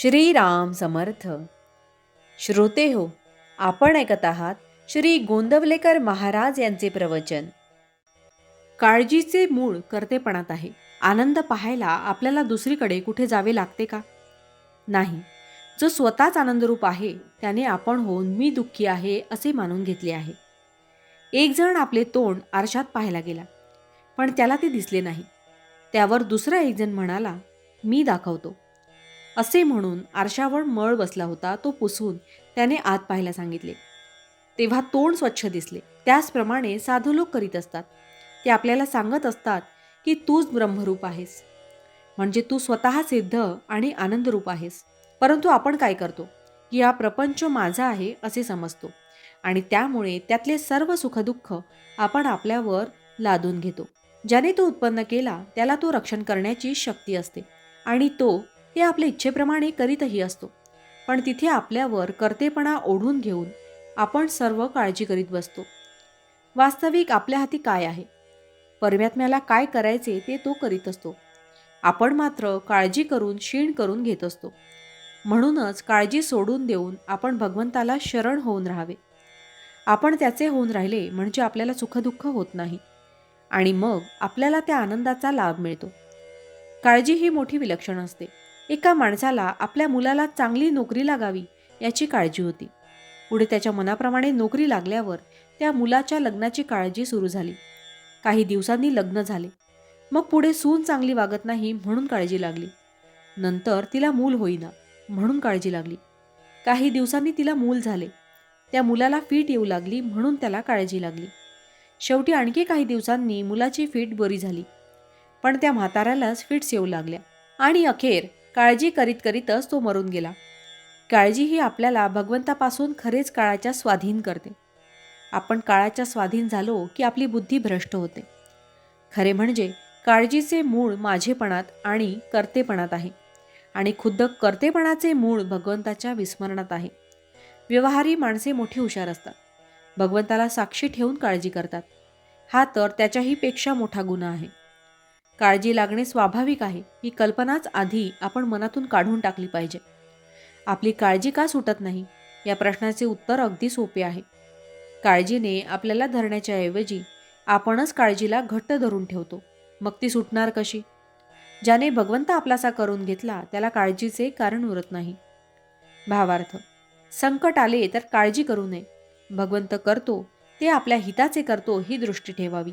श्रीराम समर्थ. श्रोते हो आपण ऐकत आहात श्री गोंदवलेकर महाराज यांचे प्रवचन. काळजीचे मूळ कर्तेपणात आहे. आनंद पाहायला आपल्याला दुसरीकडे कुठे जावे लागते का? नाही. जो स्वतःच आनंदरूप आहे त्याने आपण होऊन मी दुःखी आहे असे मानून घेतले आहे. एक जण आपले तोंड आरशात पाहायला गेला पण त्याला ते दिसले नाही. त्यावर दुसरा एक जण म्हणाला मी दाखवतो. असे म्हणून आरशावर मळ बसला होता तो पुसून त्याने आत पाहायला सांगितले. तेव्हा तोंड स्वच्छ दिसले. त्याचप्रमाणे साधू लोक करीत असतात. ते आपल्याला सांगत असतात की तूच ब्रह्मरूप आहेस. म्हणजे तू स्वतः सिद्ध आणि आनंदरूप आहेस. परंतु आपण काय करतो? की हा प्रपंच माझा आहे असे समजतो. आणि त्यामुळे त्यातले सर्व सुखदुःख आपण आपल्यावर लादून घेतो. ज्याने तो उत्पन्न केला त्याला तो रक्षण करण्याची शक्ती असते. आणि तो ते आपल्या इच्छेप्रमाणे करीतही असतो. पण तिथे आपल्यावर कर्तेपणा ओढून घेऊन आपण सर्व काळजी करीत बसतो. वास्तविक आपल्या हाती काय आहे? परमात्म्याला काय करायचे ते तो करीत असतो. आपण मात्र काळजी करून क्षीण करून घेत असतो. म्हणूनच काळजी सोडून देऊन आपण भगवंताला शरण होऊन राहावे. आपण त्याचे होऊन राहिले म्हणजे आपल्याला सुखदुःख होत नाही. आणि मग आपल्याला त्या आनंदाचा लाभ मिळतो. काळजी ही मोठी विलक्षण असते. एका माणसाला आपल्या मुलाला चांगली नोकरी लागावी याची काळजी होती. पुढे त्याच्या मनाप्रमाणे नोकरी लागल्यावर त्या मुलाच्या लग्नाची काळजी सुरू झाली. काही दिवसांनी लग्न झाले. मग पुढे सून चांगली वागत नाही म्हणून काळजी लागली. नंतर तिला मूल होईना म्हणून काळजी लागली. काही दिवसांनी तिला मूल झाले. त्या मुलाला फीट येऊ लागली म्हणून त्याला काळजी लागली. शेवटी आणखी काही दिवसांनी मुलाची फीट बरी झाली. पण त्या म्हाताऱ्यालाच फिट्स येऊ लागल्या. आणि अखेर काळजी करीत करीतच तो मरून गेला. काळजी ही आपल्याला भगवंतापासून खरेच काळाच्या स्वाधीन करते. आपण काळाच्या स्वाधीन झालो की आपली बुद्धी भ्रष्ट होते. खरे म्हणजे काळजीचे मूळ माझेपणात आणि कर्तेपणात आहे. आणि खुद्द कर्तेपणाचे मूळ भगवंताच्या विस्मरणात आहे. व्यवहारी माणसे मोठी हुशार असतात. भगवंताला साक्षी ठेवून काळजी करतात. हा तर त्याच्याही पेक्षा मोठा गुन्हा आहे. काळजी लागणे स्वाभाविक आहे ही कल्पनाच आधी आपण मनातून काढून टाकली पाहिजे. आपली काळजी का सुटत नाही? या प्रश्नाचे उत्तर अगदी सोपे आहे. काळजीने आपल्याला धरण्याच्या ऐवजी आपणच काळजीला घट्ट धरून ठेवतो. मग ती सुटणार कशी? ज्याने भगवंत आपलासा करून घेतला त्याला काळजीचे कारण उरत नाही. भावार्थ संकट आले तर काळजी करू नये. भगवंत करतो ते आपल्या हिताचे करतो ही दृष्टी ठेवावी.